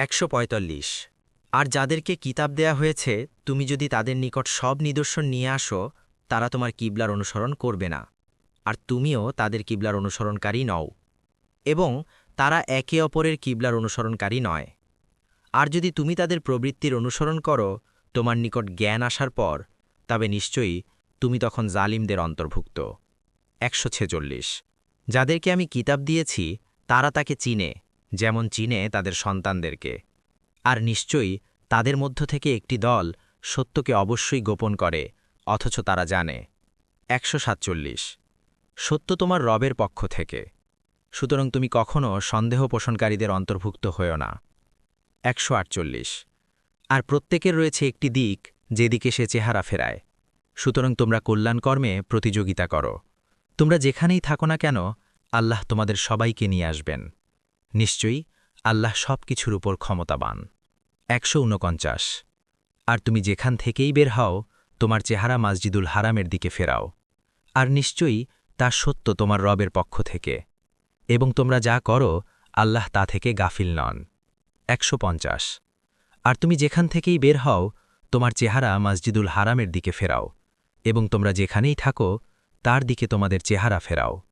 একশো পঁয়তাল্লিশ। আর যাদেরকে কিতাব দেয়া হয়েছে, তুমি যদি তাদের নিকট সব নিদর্শন নিয়ে আসো, তারা তোমার কিবলার অনুসরণ করবে না। আর তুমিও তাদের কিবলার অনুসরণকারী নও। এবং তারা একে অপরের কিবলার অনুসরণকারী নয়। আর যদি তুমি তাদের প্রবৃত্তির অনুসরণ করো, তোমার নিকট জ্ঞান আসার পর, তবে নিশ্চয়ই তুমি তখন জালিমদের অন্তর্ভুক্ত। একশো ছেচল্লিশ। যাদেরকে আমি কিতাব দিয়েছি, তারা তাকে চিনে। যেমন চিনে তাদের সন্তানদেরকে। আর নিশ্চয়ই তাদের মধ্য থেকে একটি দল সত্যকে অবশ্যই গোপন করে, অথচ তারা জানে। একশো সাতচল্লিশ। সত্য তোমার রবের পক্ষ থেকে। সুতরাং তুমি কখনও সন্দেহ পোষণকারীদের অন্তর্ভুক্ত হও না। একশো আটচল্লিশ। আর প্রত্যেকের রয়েছে একটি দিক যেদিকে সে চেহারা ফেরায়। সুতরাং তোমরা কল্যাণকর্মে প্রতিযোগিতা করো। তোমরা যেখানেই থাকো না কেন, আল্লাহ তোমাদের সবাইকে নিয়ে আসবেন। নিশ্চয়ই আল্লাহ সব কিছুর উপর ক্ষমতাবান। একশো উনপঞ্চাশ আর তুমি যেখান থেকেই বের হও, তোমার চেহারা মসজিদুল হারামের দিকে ফেরাও। আর নিশ্চয়ই তা সত্য তোমার রবের পক্ষ থেকে। এবং তোমরা যা করো, আল্লাহ তা থেকে গাফিল নন। একশো পঞ্চাশ। আর তুমি যেখান থেকেই বের হও, তোমার চেহারা মসজিদুল হারামের দিকে ফেরাও। এবং তোমরা যেখানেই থাকো, তার দিকে তোমাদের চেহারা ফেরাও।